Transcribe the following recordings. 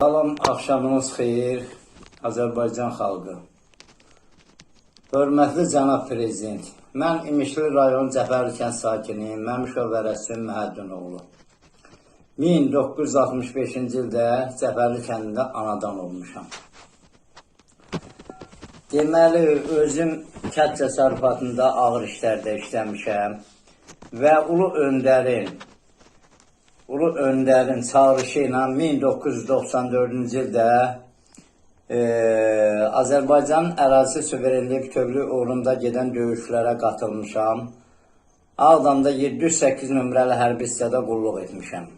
Salam, axşamınız xeyir, Azərbaycan xalqı. Hörmətli cənab prezident, mən İmişli rayon Cəfərli kənd sakini Məmişov Vərəsün Məhəddinoğlu. 1965-ci ildə Cəfərli kəndində anadan olmuşam. Deməli, özüm kənd təsərrüfatında ağır işlərdə işləmişəm və Ulu Öndərin Ulu Önder'in çağrışıyla 1994-cü ildə e, Azərbaycan ərazisi suverenliyi bütövlüyü uğrunda gedən döyüşlərə qatılmışam. Ağdamda 708 nömrəli hərbi hissədə qulluq etmişəm.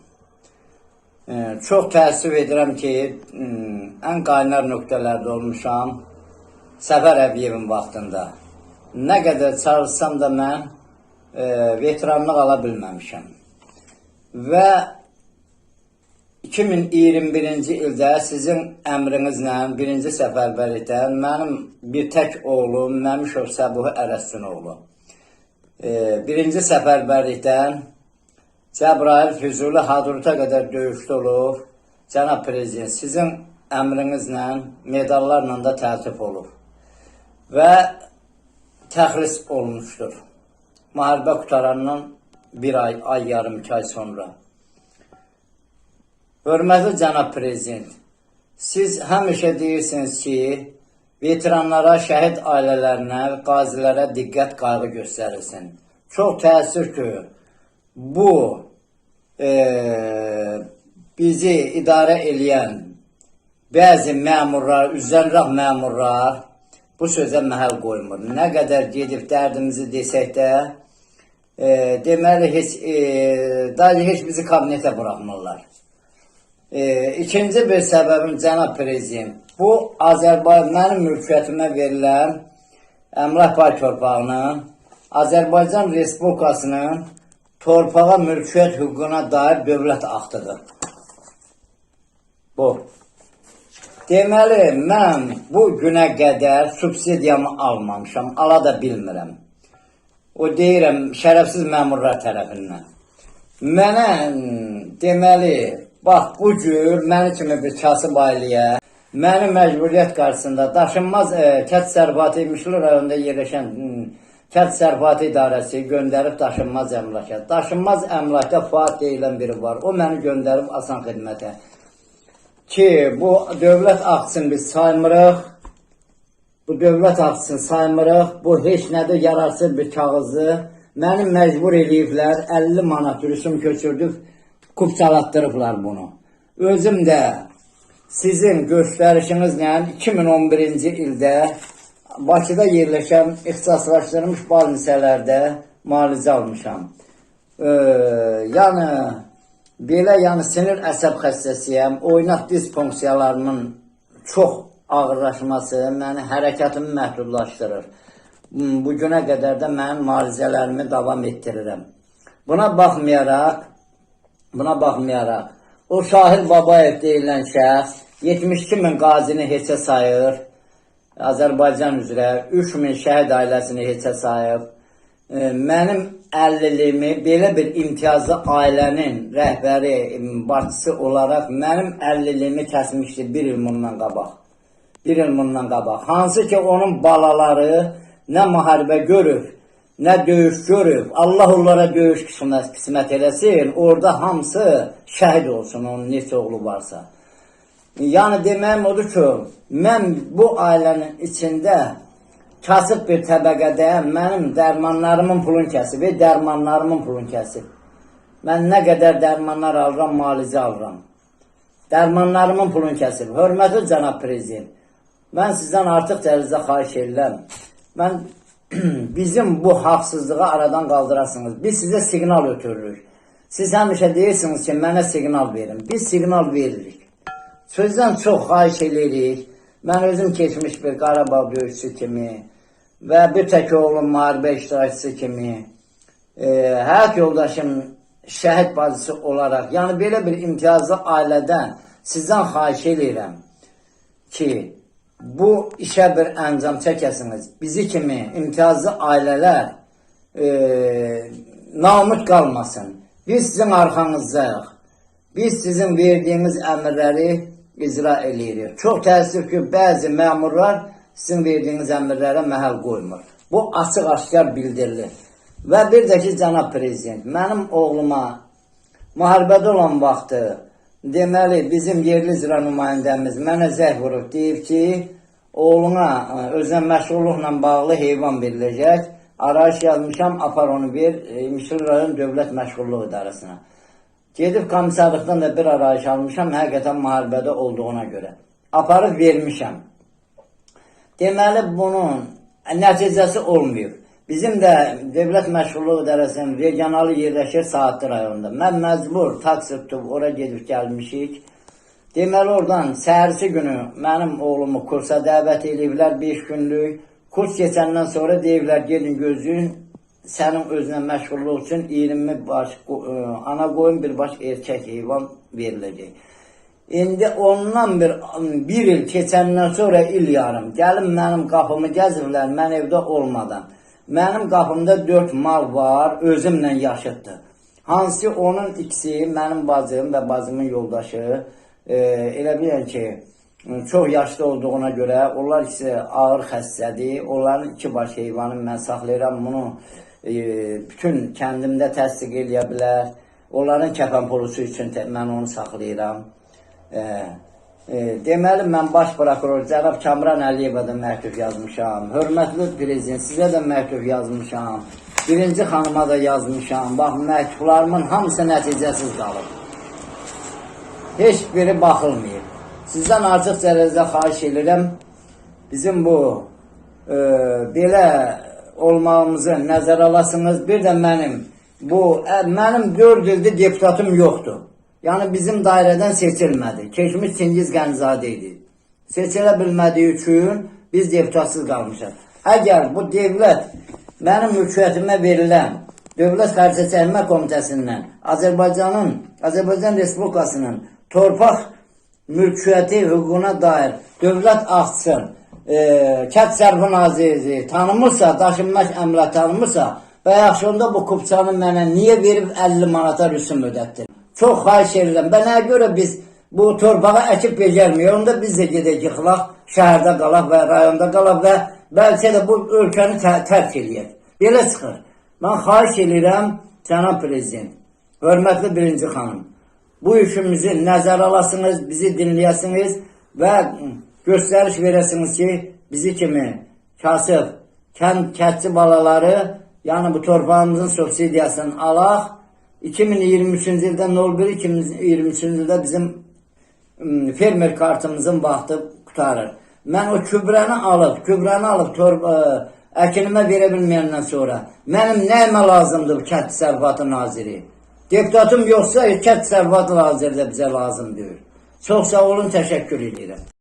E, çox təəssüf edirəm ki, m, ən qaynar nöqtələrdə olmuşam. Səfər Əbiyevin vaxtında. Nə qədər çalışsam da mən e, veteranlıq ala bilməmişəm. Və 2021-ci ildə sizin əmrinizlə birinci səfərbərlikdə mənim bir tək oğlum Məmişov Səbuhi Ərəstinoğlu e, birinci səfərbərlikdən Cəbrayil Füzuli Hadruta qədər döyüşdə olub. Cənab Prezident, sizin əmrinizlə medallarla da təltif olub və təxris olmuşdur. Müharibə qutarandan bir ay, ay yarım, iki ay sonra. Hörmətli cənab prezident, siz həmişə deyirsiniz ki, veteranlara, şəhid ailələrinə, qazilərə diqqət qayğı göstərilsin. Çox təəssüf ki, bu e, bizi idarə eləyən bəzi məmurlar, üzənraq məmurlar bu sözə məhəl qoymur. Nə qədər gedib dərdimizi desək də, e, deməli heç e, dahi heç bizi kabinetə buraxmırlar. E, ikinci bir səbəbim cənab prezident, bu Azərbaycan mənim mülkiyyətimə verilən əmlak pay torpağının Azərbaycan Respublikasının torpağa mülkiyyət hüququna dair dövlət aktıdır. Bu. Deməli, mən bu günə qədər subsidiyamı almamışam, ala da bilmirəm. O deyirəm, şərəfsiz məmurlar tərəfindən. Mənə deməli, bax bu cür məni kimi bir kasıb ailəyə məni məcburiyyət qarşısında daşınmaz e, kənd sərfatı Mişli rayonunda yerləşən kənd sərfatı idarəsi göndərib daşınmaz əmlaka. Daşınmaz əmlakda Fuad deyilən biri var. O məni göndərib asan xidmətə. Ki bu dövlət aksını biz saymırıq. Bu dövlət aksını saymırıq. Bu heç nədə yararsız bir kağızı. Məni məcbur eləyiblər. 50 manat rüsum köçürdük. Kupçalatdırıblar bunu. Özüm də sizin göstərişinizlə 2011-ci ildə Bakıda yerləşən ixtisaslaşdırılmış bal lisələrdə müalicə almışam. Ee, yəni belə yəni sinir əsəb xəstəsiyəm. Oynaq disfunksiyalarımın çox ağırlaşması məni hərəkətimi məhdudlaşdırır. Hmm, Bu günə qədər də mən müalicələrimi davam etdirirəm. Buna baxmayaraq, buna baxmayaraq o Şahir Babayev deyilən şəxs 72 min qazini heçə sayır. Azərbaycan üzrə 3 min şəhid ailəsini heçə sayıb. E, Mənim 50-liyimi belə bir imtiyazlı ailənin rəhbəri, başçısı olaraq mənim 50-liyimi kəsmişdi bir il bundan qabaq. Bir il bundan qabaq. Hansı ki onun balaları nə müharibə görüb, nə döyüş görüb. Allah onlara döyüş qismət, qismət eləsin. Orada hamısı şəhid olsun onun neçə oğlu varsa. Yəni deməyim odur ki, mən bu ailənin içində kasıb bir təbəqədə mənim dərmanlarımın pulun kəsib, və dərmanlarımın pulun kəsib. Mən nə qədər dərmanlar alıram, müalicə alıram. Dərmanlarımın pulun kəsib. Hörmətli cənab prezident, mən sizdən artıq dərəcədə xahiş edirəm. Mən bizim bu haqsızlığı aradan qaldırasınız. Biz sizə siqnal ötürürük. Siz həmişə deyirsiniz ki, mənə siqnal verin. Biz siqnal veririk. Sözdən çox xahiş edirik. Mən özüm keçmiş bir Qarabağ döyüşçü kimi və bir tək oğlum müharibə iştirakçısı kimi e, həyat yoldaşım şəhid bacısı olaraq, yəni belə bir imtiyazlı ailədən sizdən xahiş edirəm ki, bu işə bir əncam çəkəsiniz. Bizi kimi imtiyazlı ailələr e, namut qalmasın. Biz sizin arxanızdayıq. Biz sizin verdiyiniz əmrləri icra eləyirik. Çox təəssüf ki, bəzi məmurlar sizin verdiyiniz əmrlərə məhəl qoymur. Bu açıq-aşkar bildirilir. Və bir də ki, cənab prezident, mənim oğluma müharibədə olan vaxtı deməli bizim yerli icra nümayəndəmiz mənə zəng vurub deyib ki, oğluna ə, özünə məşğulluqla bağlı heyvan veriləcək. Arayış yazmışam, apar onu ver e, Mişli rayon Dövlət Məşğulluq İdarəsinə. Gedib komissarlıqdan da bir arayış almışam, həqiqətən müharibədə olduğuna görə. Aparıb vermişəm. Deməli bunun nəticəsi olmuyor. Bizim də Dövlət Məşğulluq İdarəsinin regionalı yerləşir Saatlı rayonunda. Mən məcbur taksi tutub ora gedib gəlmişik. Deməli oradan səhərsi günü mənim oğlumu kursa dəvət ediblər 5 günlük. Kurs keçəndən sonra deyiblər gedin gözləyin sənin özünə məşğulluq üçün 20 baş ə, ana qoyun bir baş erkək heyvan veriləcək. İndi ondan bir bir il keçəndən sonra il yarım gəlin mənim qapımı gəzirlər mən evdə olmadan. Mənim qapımda 4 mal var, özümlə yaşıddır. Hansı onun ikisi mənim bacım və bacımın yoldaşı e, elə bilən ki çox yaşlı olduğuna görə onlar isə ağır xəstədir. Onların iki baş heyvanı mən saxlayıram bunu e, bütün kəndimdə təsdiq eləyə bilər. Onların kəfən pulusu üçün mən onu saxlayıram. E, deməli mən baş prokuror cənab Kamran Əliyevə də məktub yazmışam. Hörmətli prezident sizə də məktub yazmışam. Birinci xanıma da yazmışam. Bax məktublarımın hamısı nəticəsiz qalıb. Heç biri baxılmıyor. Sizdən artıq dərəcədə xahiş edirəm. Bizim bu e, belə olmağımızı nəzərə alasınız. Bir də mənim bu ə, mənim 4 ildir deputatım yoxdur. Yəni bizim dairədən seçilmədi. Keçmiş Çingiz Gənizadə idi. Seçilə bilmədiyi üçün biz deputatsız qalmışıq. Əgər bu dövlət mənim mülkiyyətimə verilən Dövlət Xərcə Çəkmə Komitəsindən Azərbaycanın Azərbaycan Respublikasının torpaq mülkiyyəti hüququna dair dövlət aksın, e, kənd sərfi naziri tanımırsa, daşınmaz əmlak tanımırsa və yaxşı bu kupçanı mənə niyə verib 50 manata rüsum ödətdir? Edirəm. Və nəyə görə biz bu torpağı əkib becərmiyor, onda biz də gedək yıxılaq, şəhərdə qalaq və rayonda qalaq və bəlkə də bu ölkəni tə- tərk eləyək. Belə çıxır. Mən xahiş edirəm, cənab prezident, hörmətli birinci xanım, bu işimizi nəzərə alasınız, bizi dinləyəsiniz və göstəriş verəsiniz ki, bizi kimi kasıb, kənd kətçi balaları, yəni bu torpağımızın subsidiyasını alaq. 2023-cü ildə 01-2023-cü ildə bizim fermer kartımızın vaxtı qutarır. Mən o kübrəni alıb, kübrəni alıb tor ə, əkinimə verə bilməyəndən sonra mənim nəyimə lazımdır bu kənd təsərrüfatı naziri? Deputatım yoxsa kənd təsərrüfatı naziri də bizə lazım deyil. Çox sağ olun, təşəkkür edirəm.